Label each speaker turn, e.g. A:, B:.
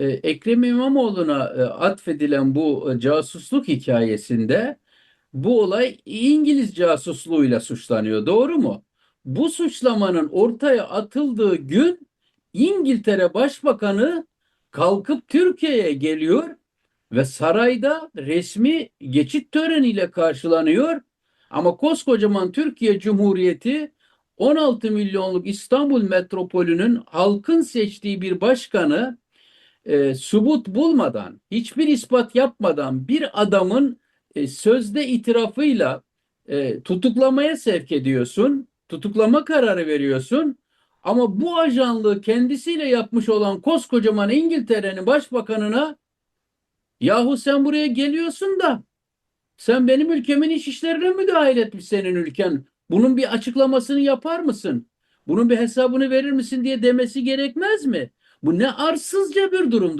A: e, Ekrem İmamoğlu'na e, atfedilen bu e, casusluk hikayesinde bu olay İngiliz casusluğuyla suçlanıyor. Doğru mu? Bu suçlamanın ortaya atıldığı gün İngiltere Başbakanı kalkıp Türkiye'ye geliyor ve sarayda resmi geçit töreniyle karşılanıyor. Ama koskocaman Türkiye Cumhuriyeti 16 milyonluk İstanbul metropolünün halkın seçtiği bir başkanı e, subut bulmadan, hiçbir ispat yapmadan bir adamın e, sözde itirafıyla e, tutuklamaya sevk ediyorsun, tutuklama kararı veriyorsun. Ama bu ajanlığı kendisiyle yapmış olan koskocaman İngiltere'nin başbakanına yahu sen buraya geliyorsun da sen benim ülkemin iç işlerine müdahale etmiş senin ülken. Bunun bir açıklamasını yapar mısın? Bunun bir hesabını verir misin diye demesi gerekmez mi? Bu ne arsızca bir durum.